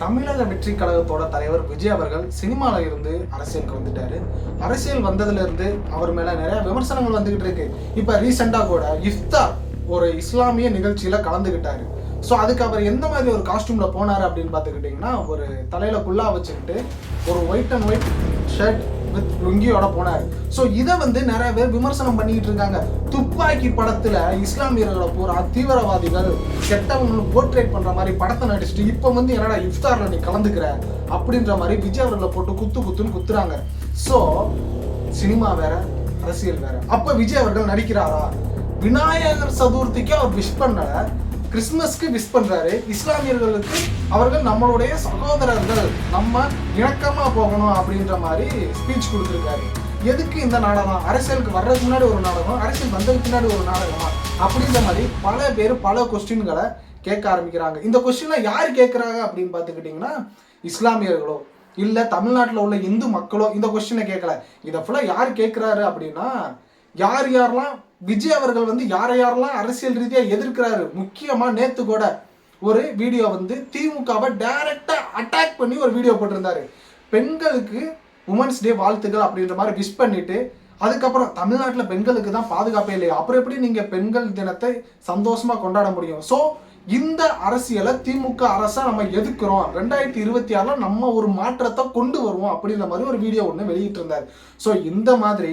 தமிழக வெற்றி கழகத்தோட தலைவர் விஜய் அவர்கள் சினிமால இருந்து அரசியலுக்கு வந்துட்டாரு. அரசியல் வந்ததுல இருந்து அவர் மேல நிறைய விமர்சனங்கள் வந்துகிட்டு இருக்கு. இப்ப ரீசெண்டா கூட இஃப்தார் ஒரு இஸ்லாமிய நிகழ்ச்சியில கலந்துகிட்டாரு. ஸோ அதுக்கு அவர் எந்த மாதிரி ஒரு காஸ்டியூம்ல போனாரு அப்படின்னு பார்த்துக்கிட்டிங்கன்னா ஒரு தலையில குல்லா வச்சுக்கிட்டு ஒரு white and white shirt with லுங்கியோட போனார். ஸோ இதை வந்து நிறைய பேர் விமர்சனம் பண்ணிக்கிட்டு இருக்காங்க. துப்பாக்கி படத்தில் இஸ்லாமியர்களை பூரா தீவிரவாதிகள் கெட்டவங்க போர்ட்ரேட் பண்ணுற மாதிரி படத்தை நடிச்சுட்டு இப்போ வந்து என்னடா இஃப்தாரில் நீ கலந்துக்கிற? அப்படின்ற மாதிரி விஜய் அவர்களை போட்டு குத்து குத்துன்னு குத்துறாங்க. ஸோ சினிமா வேற அரசியல் வேற. அப்போ விஜய் அவர்கள் நடிக்கிறாரா? விநாயகர் சதுர்த்திக்கு அவர் விஷ் பண்ண கிறிஸ்மஸ்க்கு விஷ் பண்றாரு. இஸ்லாமியர்களுக்கு அவர்கள் நம்மளுடைய சகோதரர்கள் நம்ம இணக்கமா போகணும் அப்படின்ற மாதிரி ஸ்பீச் கொடுத்துருக்காரு. எதுக்கு இந்த நாடகம்? அரசியலுக்கு வர்றதுக்கு முன்னாடி ஒரு நாடகம் அரசியல் வந்ததுக்கு பின்னாடி ஒரு நாடகமா? அப்படின்ற மாதிரி பல பேர் பல கொஸ்டின்களை கேட்க ஆரம்பிக்கிறாங்க. இந்த கொஸ்டின்லாம் யார் கேட்குறாங்க அப்படின்னு பார்த்துக்கிட்டிங்கன்னா இஸ்லாமியர்களோ இல்லை தமிழ்நாட்டில் உள்ள இந்து மக்களோ இந்த கொஸ்டினை கேட்கல. இதை ஃபுல்லாக யார் கேட்குறாரு அப்படின்னா யார் யாரெல்லாம் விஜய் அவர்கள் வந்து யாரை யாரெல்லாம் அரசியல் ரீதியாக எதிர்க்கிறாரு? முக்கியமாக நேற்று கூட ஒரு வீடியோ வந்து திமுகவை டைரக்டாக அட்டாக் பண்ணி ஒரு வீடியோ போட்டிருந்தாரு. பெண்களுக்கு உமன்ஸ் டே வாழ்த்துக்கள் அப்படின்ற மாதிரி விஷ் பண்ணிட்டு அதுக்கப்புறம் தமிழ்நாட்டில் பெண்களுக்கு தான் பாதுகாப்பே இல்லையா? அப்புறம் எப்படி நீங்கள் பெண்கள் தினத்தை சந்தோஷமாக கொண்டாட முடியும்? ஸோ இந்த அரசியலை திமுக அரசை நம்ம எதிர்க்கிறோம். ரெண்டாயிரத்தி இருபத்தி ஆறுல நம்ம ஒரு மாற்றத்தை கொண்டு வருவோம் அப்படின்ற மாதிரி ஒரு வீடியோ ஒன்று வெளியிட்டு இருந்தார் ஸோ இந்த மாதிரி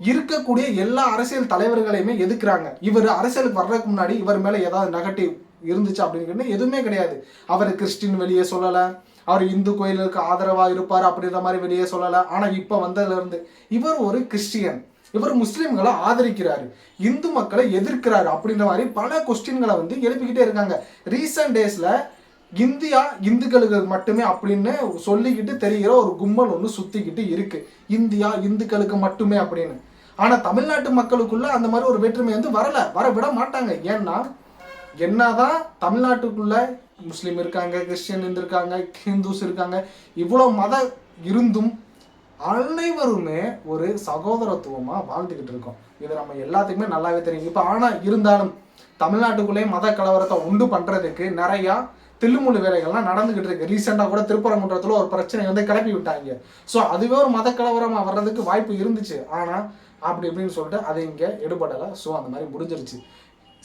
இருக்கக்கூடிய எல்லா அரசியல் தலைவர்களையுமே எதுக்குறாங்க? இவர் அரசியலுக்கு வர்றதுக்கு முன்னாடி இவர் மேலே ஏதாவது நெகட்டிவ் இருந்துச்சு அப்படின்னு எதுவுமே கிடையாது. அவர் கிறிஸ்டின் வெளியே சொல்லலை. அவர் இந்து கோயிலுக்கு ஆதரவாக இருப்பார் அப்படின்ற மாதிரி வெளியே சொல்லலை. ஆனால் இப்போ வந்ததுலேருந்து இவர் ஒரு கிறிஸ்டியன். இவர் முஸ்லீம்களை ஆதரிக்கிறாரு. இந்து மக்களை எதிர்க்கிறாரு அப்படின்ற மாதிரி பல கொஸ்டின்களை வந்து எழுப்பிக்கிட்டே இருக்காங்க. ரீசன்ட் டேஸில் இந்தியா இந்துக்களுக்கு மட்டுமே அப்படின்னு சொல்லிக்கிட்டு தெரிகிற ஒரு கும்பல் ஒன்று சுற்றிக்கிட்டு இருக்கு. இந்தியா இந்துக்களுக்கு மட்டுமே அப்படின்னு. ஆனால் தமிழ்நாட்டு மக்களுக்குள்ள அந்த மாதிரி ஒரு வேற்றுமை வந்து வரல. வர விட மாட்டாங்க. ஏன்னா என்னதான் தமிழ்நாட்டுக்குள்ள முஸ்லீம் இருக்காங்க கிறிஸ்டியன் இருக்காங்க ஹிந்துஸ் இருக்காங்க இவ்வளோ மதம் இருந்தும் அனைவருமே ஒரு சகோதரத்துவமாக வாழ்ந்துக்கிட்டு இருக்கோம். இது நம்ம எல்லாத்துக்குமே நல்லாவே தெரியும். இப்போ ஆனால் இருந்தாலும் தமிழ்நாட்டுக்குள்ளேயே மத கலவரத்தை உண்டு பண்ணுறதுக்கு நிறையா தில்லுமுள்ளு வேலைகள்லாம் நடந்துகிட்டு இருக்கு. ரீசெண்டாக கூட திருப்பரங்குன்றத்தில் ஒரு பிரச்சனை வந்து கிளப்பி விட்டாங்க. ஸோ அதுவே ஒரு மத கலவரமாக வர்றதுக்கு வாய்ப்பு இருந்துச்சு. ஆனால் அப்படி இப்படின்னு சொல்லிட்டு அது இங்கே எடுபடலை. ஸோ அந்த மாதிரி முடிஞ்சிருச்சு.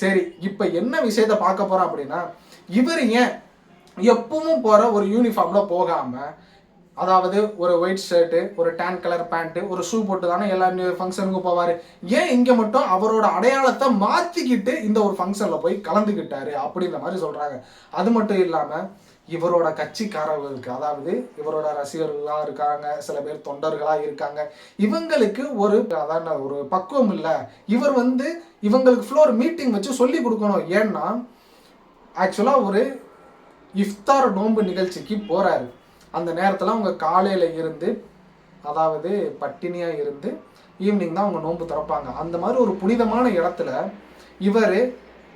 சரி இப்போ என்ன விஷயத்த பார்க்க போகிறோம் அப்படின்னா இவர் ஏன் எப்பவும் போகிற ஒரு யூனிஃபார்மில் போகாமல் அதாவது ஒரு ஒயிட் ஷர்ட்டு ஒரு டேன் கலர் பேண்ட்டு ஒரு ஷூ போட்டு தானே எல்லா ஃபங்க்ஷனுக்கும் போவார். ஏன் இங்கே மட்டும் அவரோட அடையாளத்தை மாற்றிக்கிட்டு இந்த ஒரு ஃபங்க்ஷனில் போய் கலந்துக்கிட்டாரு அப்படின்ற மாதிரி சொல்கிறாங்க அது மட்டும் இல்லாமல் இவரோட கட்சிக்காரர்களுக்கு அதாவது இவரோட ரசிகர்களாக இருக்காங்க சில பேர் தொண்டர்களாக இருக்காங்க. இவங்களுக்கு ஒரு அதான் ஒரு பக்குவம் இல்லை. இவர் வந்து இவங்களுக்கு ஃப்ளோர் மீட்டிங் வச்சு சொல்லி கொடுக்கணும். ஏன்னா ஆக்சுவலாக ஒரு இஃப்தார் நோன்பு நிகழ்ச்சிக்கு போகிறாரு அந்த நேரத்தில் அவங்க காலையில் இருந்து அதாவது பட்டினியாக இருந்து ஈவினிங் தான் அவங்க நோன்பு திறப்பாங்க. அந்த மாதிரி ஒரு புனிதமான இடத்துல இவர்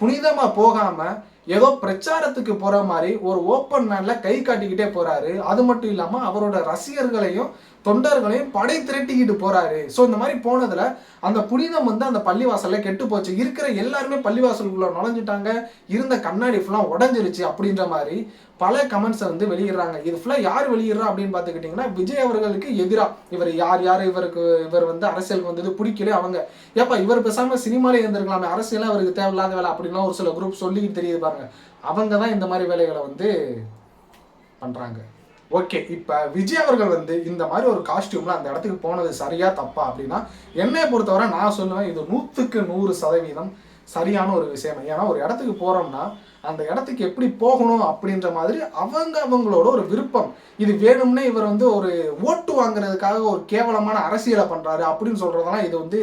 புனிதமாக போகாமல் ஏதோ பிரச்சாரத்துக்கு போற மாதிரி ஒரு ஓப்பன் மேன்ல கை காட்டிக்கிட்டே போறாரு. அது மட்டும் இல்லாம அவரோட ரசிகர்களையும் தொண்டர்களையும் படை திரட்டிக்கிட்டு போறாரு. ஸோ இந்த மாதிரி போனதுல அந்த புனிதம் வந்து அந்த பள்ளிவாசல்ல கெட்டு போச்சு. இருக்கிற எல்லாருமே பள்ளிவாசலுக்குள்ள நுழைஞ்சிட்டாங்க. இருந்த கண்ணாடி ஃபுல்லாக உடஞ்சிருச்சு அப்படின்ற மாதிரி பல கமெண்ட்ஸை வந்து வெளியிடுறாங்க. இது ஃபுல்லாக யார் வெளியிடுறா அப்படின்னு பார்த்துக்கிட்டிங்கன்னா விஜய் அவர்களுக்கு எதிராக இவர் யார் யார் இவருக்கு இவர் வந்து அரசியலுக்கு வந்தது பிடிக்கல அவங்க. ஏப்பா இவர் பேசாமல் சினிமாலே இருந்திருக்கலாமே. அரசியலாம் அவருக்கு தேவையில்லாத வேலை அப்படின்லாம் ஒரு சில குரூப் சொல்லிக்கிட்டு தெரியுது பாருங்க. அவங்க தான் இந்த மாதிரி வேலைகளை வந்து பண்ணுறாங்க ஓகே இப்போ விஜய் அவர்கள் வந்து இந்த மாதிரி ஒரு காஸ்டியூமில் அந்த இடத்துக்கு போனது சரியா தப்பா அப்படின்னா என்னை பொறுத்தவரை நான் சொல்லுவேன் இது நூற்றுக்கு நூறு சதவீதம் சரியான ஒரு விஷயம். ஏன்னா ஒரு இடத்துக்கு போகிறோம்னா அந்த இடத்துக்கு எப்படி போகணும் அப்படின்ற மாதிரி அவங்க அவங்களோட ஒரு விருப்பம். இது வேணும்னே இவர் வந்து ஒரு ஓட்டு வாங்குறதுக்காக ஒரு கேவலமான அரசியலை பண்ணுறாரு அப்படின்னு சொல்கிறதெல்லாம் இது வந்து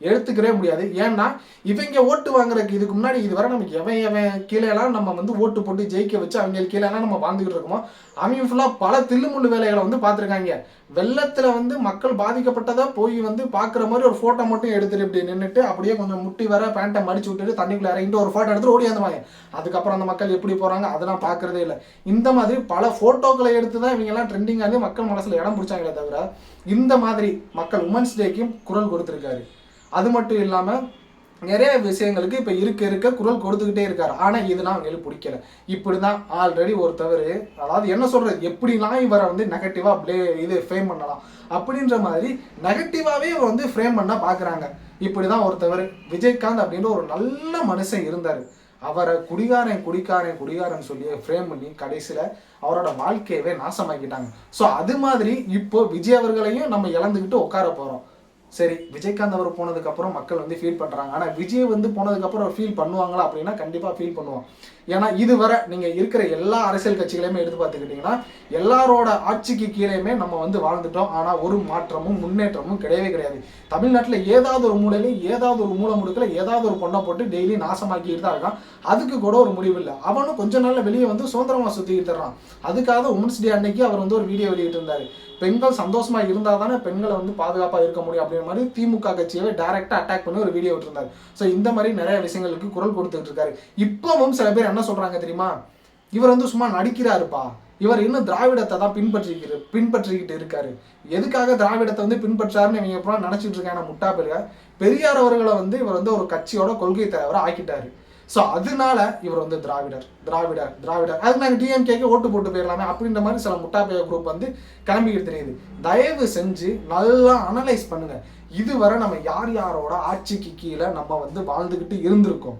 எடுத்துக்கவே முடியாது. ஏன்னா இவங்க ஓட்டு வாங்குறதுக்கு இதுக்கு முன்னாடி இதுவரை நமக்கு எவன் எவன் கீழேலாம் நம்ம வந்து ஓட்டு போட்டு ஜெயிக்க வச்சு அவங்க கீழேலாம் நம்ம வாழ்ந்துகிட்டு இருக்கோமோ அவங்க ஃபுல்லாக பல தில்லுமுள்ளு வேலைகளை வந்து பார்த்துருக்காங்க. வெள்ளத்தில் வந்து மக்கள் பாதிக்கப்பட்டதாக போய் வந்து பார்க்குற மாதிரி ஒரு ஃபோட்டோ மட்டும் எடுத்துட்டு இப்படி நின்றுட்டு அப்படியே கொஞ்சம் முட்டி வர பேண்ட்டை மடிச்சு விட்டுட்டு தண்ணிக்குள்ள இறங்கிட்டு ஒரு ஃபோட்டோ எடுத்துட்டு ஓடி வந்துவாங்க அதுக்கப்புறம் அந்த மக்கள் எப்படி போகிறாங்க அதெல்லாம் பார்க்குறதே இல்லை. இந்த மாதிரி பல ஃபோட்டோக்களை எடுத்து தான் இவங்கெல்லாம் ட்ரெண்டிங் ஆகி மக்கள் மனசில் இடம் பிடிச்சாங்களே தவிர இந்த மாதிரி மக்கள் உமன்ஸ் டேக்கும் குரல் கொடுத்துருக்காரு. அது மட்டும் இல்லாமல் நிறைய விஷயங்களுக்கு இப்போ இருக்க இருக்க குரல் கொடுத்துக்கிட்டே இருக்காரு. ஆனால் இதெல்லாம் அவங்களுக்கு பிடிக்கல. இப்படி தான் ஆல்ரெடி ஒருத்தவர் அதாவது என்ன சொல்கிறது எப்படிலாம் இவரை வந்து நெகட்டிவாக ப்ளே இது ஃப்ரேம் பண்ணலாம்? அப்படின்ற மாதிரி நெகட்டிவாகவே இவர் வந்து ஃப்ரேம் பண்ண பார்க்குறாங்க இப்படி தான் ஒருத்தவர் விஜயகாந்த் அப்படின்ற ஒரு நல்ல மனுஷன் இருந்தார். அவரை குடிகாரன் குடிகாரன் குடிகாரன் சொல்லி ஃப்ரேம் பண்ணி கடைசியில் அவரோட வாழ்க்கையவே நாசமாக்கிட்டாங்க. ஸோ அது மாதிரி இப்போ விஜய் அவர்களையும் நம்ம இழந்துக்கிட்டு உட்கார போகிறோம் சரி விஜயகாந்த் அவர் போனதுக்கப்புறம் மக்கள் வந்து ஃபீல் பண்ணுறாங்க ஆனால் விஜய் வந்து போனதுக்கப்புறம் ஃபீல் பண்ணுவாங்களா அப்படின்னா கண்டிப்பாக ஃபீல் பண்ணுவோம் ஏன்னா இதுவரை நீங்கள் இருக்கிற எல்லா அரசியல் கட்சிகளையுமே எடுத்து பார்த்துக்கிட்டிங்கன்னா எல்லாரோட ஆட்சிக்கு கீழேயுமே நம்ம வந்து வாழ்ந்துட்டோம். ஆனால் ஒரு மாற்றமும் முன்னேற்றமும் கிடையவே கிடையாது. தமிழ்நாட்டில் ஏதாவது ஒரு மூலையிலையும் ஏதாவது ஒரு மூலை முடுக்கில் ஏதாவது ஒரு பொண்ணை போட்டு டெய்லி நாசமாக்கிட்டு தான் இருக்கான். அதுக்கு கூட ஒரு முடிவு இல்லை. அவனும் கொஞ்ச நாளில் வெளியே வந்து சுதந்திரமாக சுற்றிக்கிட்டு தர்றான் அதுக்காக உமன்ஸ் டே அன்னைக்கு அவர் வந்து ஒரு வீடியோ வெளியிட்டுருந்தாரு. பெண்கள் சந்தோஷமா இருந்தால் தானே பெண்களை வந்து பாதுகாப்பாக இருக்க முடியும் அப்படிங்கிற மாதிரி திமுக கட்சியவே டைரக்டா அட்டாக் பண்ணி ஒரு வீடியோ விட்டுருந்தாரு. ஸோ இந்த மாதிரி நிறைய விஷயங்களுக்கு குரல் கொடுத்துட்டு இருக்காரு. இப்பவும் சில பேர் என்ன சொல்றாங்க தெரியுமா? இவர் வந்து சும்மா நடிக்கிறாருப்பா. இவர் இன்னும் திராவிடத்தை தான் பின்பற்றிக்கிற பின்பற்றிக்கிட்டு இருக்காரு. எதுக்காக திராவிடத்தை வந்து பின்பற்றாருன்னு இவங்க அப்புறம் நினச்சிட்டு இருக்காங்க? முட்டா பேருங்க பெரியார் அவர்களை வந்து இவர் வந்து ஒரு கட்சியோட கொள்கை தலைவராக ஆக்கிட்டாரு. ஸோ அதனால இவர் வந்து திராவிடர் திராவிடர் திராவிடர். அதுக்கு நாங்கள் டிஎம்கேக்கு ஓட்டு போட்டு போயிடலாமே அப்படின்ற மாதிரி சில முட்டாப்பைய குரூப் வந்து கிளம்பிக்கிட்டு தெரியுது தயவு செஞ்சு நல்லா அனலைஸ் பண்ணுங்க. இதுவரை நம்ம யார் யாரோட ஆட்சிக்கு கீழே நம்ம வந்து வாழ்ந்துக்கிட்டு இருந்திருக்கோம்?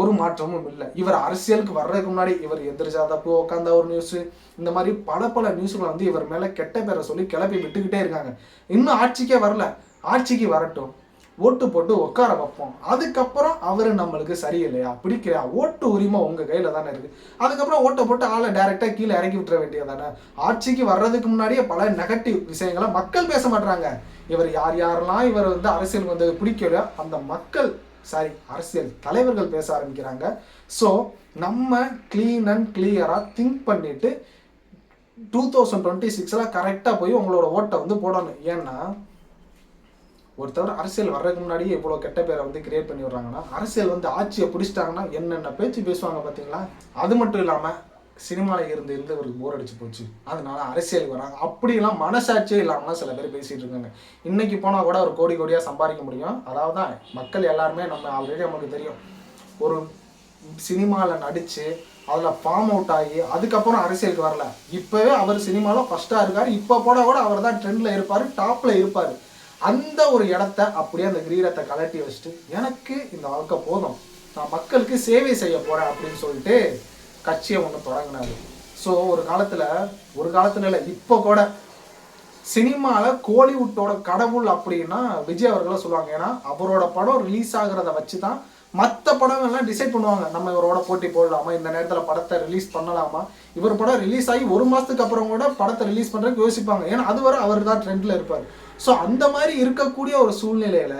ஒரு மாற்றமும் இல்லை. இவர் அரசியலுக்கு வர்றதுக்கு முன்னாடி இவர் எதிர்ஜா தப்பு உட்காந்த ஒரு நியூஸ் இந்த மாதிரி பல பல நியூஸ்களை வந்து இவர் மேலே கெட்ட பேரை சொல்லி கிளப்பி விட்டுக்கிட்டே இருக்காங்க. இன்னும் ஆட்சிக்கே வரல. ஆட்சிக்கு வரட்டும். ஓட்டு போட்டு உட்கார வைப்போம். அதுக்கப்புறம் அவர் நம்மளுக்கு சரியில்லையா? பிடிக்கலையா? ஓட்டு உரிமை உங்கள் கையில் தானே இருக்குது அதுக்கப்புறம் ஓட்டை போட்டு ஆளை டைரெக்டாக கீழே இறக்கி விட்டுற வேண்டியதானே ஆட்சிக்கு வர்றதுக்கு முன்னாடியே பல நெகட்டிவ் விஷயங்களை மக்கள் பேச மாட்டாங்க இவர் யார் யாரெல்லாம் இவர் வந்து அரசியல் வந்து பிடிக்கலையோ அந்த மக்கள் சாரி அரசியல் தலைவர்கள் பேச ஆரம்பிக்கிறாங்க. ஸோ நம்ம க்ளீன் அண்ட் கிளியராக திங்க் பண்ணிவிட்டு டூ தௌசண்ட் டுவெண்ட்டி சிக்ஸில் கரெக்டாக போய் உங்களோட ஓட்டை வந்து போடணும். ஏன்னா ஒருத்தவர் அரசியல் வர்றதுக்கு முன்னாடியே இவ்வளோ கெட்ட பேரை வந்து கிரியேட் பண்ணி விடுறாங்கன்னா அரசியல் வந்து ஆட்சியை பிடிச்சிட்டாங்கன்னா என்னென்ன பேச்சு பேசுவாங்க பார்த்தீங்களா? அது மட்டும் இல்லாமல் சினிமாவில் இருந்து இருந்து அவருக்கு போர் அடிச்சு போச்சு. அதனால அரசியலுக்கு வராங்க. அப்படிலாம் மனசாட்சியே இல்லாமலாம் சில பேர் பேசிட்டு இருக்காங்க. இன்னைக்கு போனால் கூட ஒரு கோடி கோடியாக சம்பாதிக்க முடியும். அதாவது தான் மக்கள் எல்லாருமே நம்ம ஆல்ரெடி நமக்கு தெரியும். ஒரு சினிமாவில் நடித்து அதில் ஃபார்ம் அவுட் ஆகி அதுக்கப்புறம் அரசியலுக்கு வரல. இப்போவே அவர் சினிமாவில் ஃபஸ்ட்டாக இருக்கார். இப்போ போனால் கூட அவர் தான் ட்ரெண்டில் இருப்பார் டாப்பில் இருப்பார். அந்த ஒரு இடத்த அப்படியே அந்த கிரீடத்தை கலட்டி வச்சுட்டு எனக்கு இந்த வாழ்க்கை போதும். நான் மக்களுக்கு சேவை செய்ய போகிறேன் அப்படின்னு சொல்லிட்டு கட்சியை ஒன்று தொடங்கினாரு. ஸோ ஒரு காலத்தில் ஒரு காலத்தில் இல்லை இப்போ கூட சினிமாவில் கோலிவுட்டோட கடவுள் அப்படின்னா விஜய் அவர்களை சொல்லுவாங்க. ஏன்னா அவரோட படம் ரிலீஸ் ஆகிறத வச்சு தான் மற்ற படங்கள்லாம் டிசைட் பண்ணுவாங்க. நம்ம இவரோட போட்டி போடலாமா? இந்த நேரத்தில் படத்தை ரிலீஸ் பண்ணலாமா? இவர் படம் ரிலீஸ் ஆகி ஒரு மாதத்துக்கு அப்புறம் கூட படத்தை ரிலீஸ் பண்ணுறதுக்கு யோசிப்பாங்க. ஏன்னா அது வரை அவர் தான் ட்ரெண்டில் இருப்பார். ஸோ அந்த மாதிரி இருக்கக்கூடிய ஒரு சூழ்நிலையில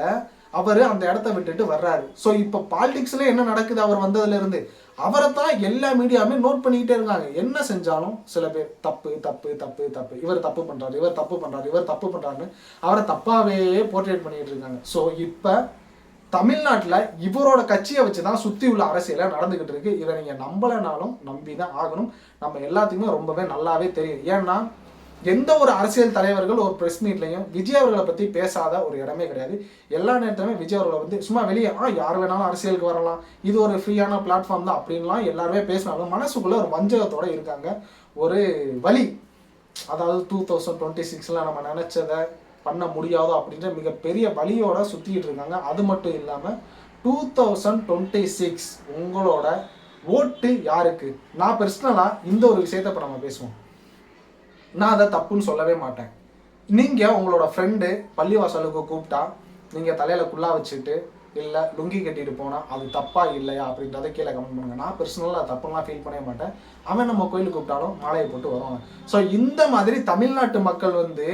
அவர் அந்த இடத்த விட்டுட்டு வர்றாரு. ஸோ இப்போ பாலிடிக்ஸ்ல என்ன நடக்குது? அவர் வந்ததுலேருந்து அவரை தான் எல்லா மீடியாவுமே நோட் பண்ணிக்கிட்டே இருக்காங்க. என்ன செஞ்சாலும் சில பேர் தப்பு தப்பு தப்பு தப்பு. இவர் தப்பு பண்ணுறாரு இவர் தப்பு பண்ணுறாரு இவர் தப்பு பண்ணுறாருன்னு அவரை தப்பாகவே போர்ட்ரேட் பண்ணிக்கிட்டு இருக்காங்க. ஸோ இப்போ தமிழ்நாட்டில் இவரோட கட்சியை வச்சு தான் சுற்றி உள்ள அரசியலில் நடந்துக்கிட்டு இருக்கு. இதை நீங்கள் நம்பலைனாலும் நம்பி தான் ஆகணும். நம்ம எல்லாத்துக்குமே ரொம்பவே நல்லாவே தெரியும். ஏன்னா எந்த ஒரு அரசியல் தலைவர்கள் ஒரு ப்ரெஸ் மீட்லையும் விஜய் அவர்களை பற்றி பேசாத ஒரு இடமே கிடையாது. எல்லா நேரத்துலையுமே விஜய் அவர்களை வந்து சும்மா வெளியே ஆ யார் வேணாலும் அரசியலுக்கு வரலாம். இது ஒரு ஃப்ரீயான பிளாட்ஃபார்ம் தான் அப்படின்லாம் எல்லாருமே பேசினாலும் மனசுக்குள்ளே ஒரு வஞ்சகத்தோடு இருக்காங்க. ஒரு வழி அதாவது டூ தௌசண்ட் டுவெண்ட்டி சிக்ஸில் நம்ம நினச்சதை பண்ண முடியாதோ அப்படின்ற மிகப்பெரிய வழியோட சுற்றிக்கிட்டு இருக்காங்க. அது மட்டும் இல்லாமல் டூ தௌசண்ட் டுவெண்ட்டி சிக்ஸ் உங்களோட ஓட்டு யாருக்கு? நான் பர்சனலாக இந்த ஒரு விஷயத்தை இப்போ நம்ம பேசுவோம். நான் அதை தப்புன்னு சொல்லவே மாட்டேன். நீங்கள் உங்களோட ஃப்ரெண்டு பள்ளிவாசலுக்கு கூப்பிட்டா நீங்கள் தலையில் குள்ளா வச்சுட்டு இல்லை லுங்கி கட்டிட்டு போனால் அது தப்பா இல்லையா அப்படின்றத கீழே கமெண்ட் பண்ணுங்க. நான் பர்சனலாக தப்புலாம் ஃபீல் பண்ணவே மாட்டேன். அவன் நம்ம கோயிலுக்கு கூப்பிட்டாலும் மாலையை போட்டு வருவாங்க ஸோ இந்த மாதிரி தமிழ்நாட்டு மக்கள் வந்து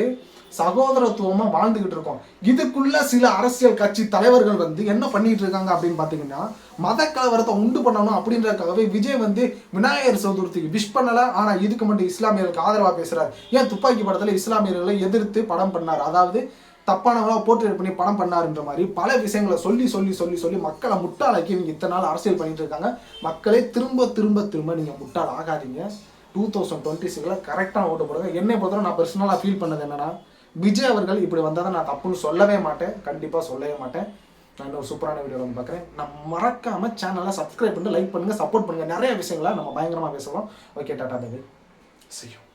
சகோதரத்துவமா வாழ்ந்துகிட்டு இருக்கோம். இதுக்குள்ள சில அரசியல் கட்சி தலைவர்கள் வந்து என்ன பண்ணிட்டு இருக்காங்க அப்படின்னு பாத்தீங்கன்னா மத கலவரத்தை உண்டு பண்ணணும் அப்படின்றதுக்காகவே விஜய் வந்து விநாயகர் சதுர்த்திக்கு விஷ் பண்ணல. ஆனா இதுக்கு மட்டும் இஸ்லாமியர்களுக்கு ஆதரவா பேசுறாரு. ஏன் துப்பாக்கி படத்துல இஸ்லாமியர்களை எதிர்த்து படம் பண்ணார்? அதாவது தப்பானவங்களா போர்ட்ரேட் பண்ணி படம் பண்ணாருன்ற மாதிரி பல விஷயங்களை சொல்லி சொல்லி சொல்லி சொல்லி மக்களை முட்டாளாக்கி இவங்க இத்தனை நாள் அரசியல் பண்ணிட்டு இருக்காங்க. மக்களே திரும்ப திரும்ப திரும்ப நீங்க முட்டாள் ஆகாதீங்க. டூ தௌசண்ட் டுவெண்ட்டி சிக்ஸில் கரெக்டான ஓட்டு போடுங்க. என்னை பொறுத்தவரை நான் பர்சனலாக ஃபீல் பண்ணது என்னன்னா விஜய் அவர்கள் இப்படி வந்தால் நான் தப்புன்னு சொல்லவே மாட்டேன். கண்டிப்பாக சொல்லவே மாட்டேன். நான் இன்னொரு ஒரு சூப்பரான வீடியோ வந்து பார்க்குறேன். நான் மறக்காமல் சேனலை சப்ஸ்கிரைப் பண்ணி லைக் பண்ணுங்கள் சப்போர்ட் பண்ணுங்கள் நிறைய விஷயங்களை நம்ம பயங்கரமாக பேசலாம் ஓகே டாட்டா தேவி செய்யும்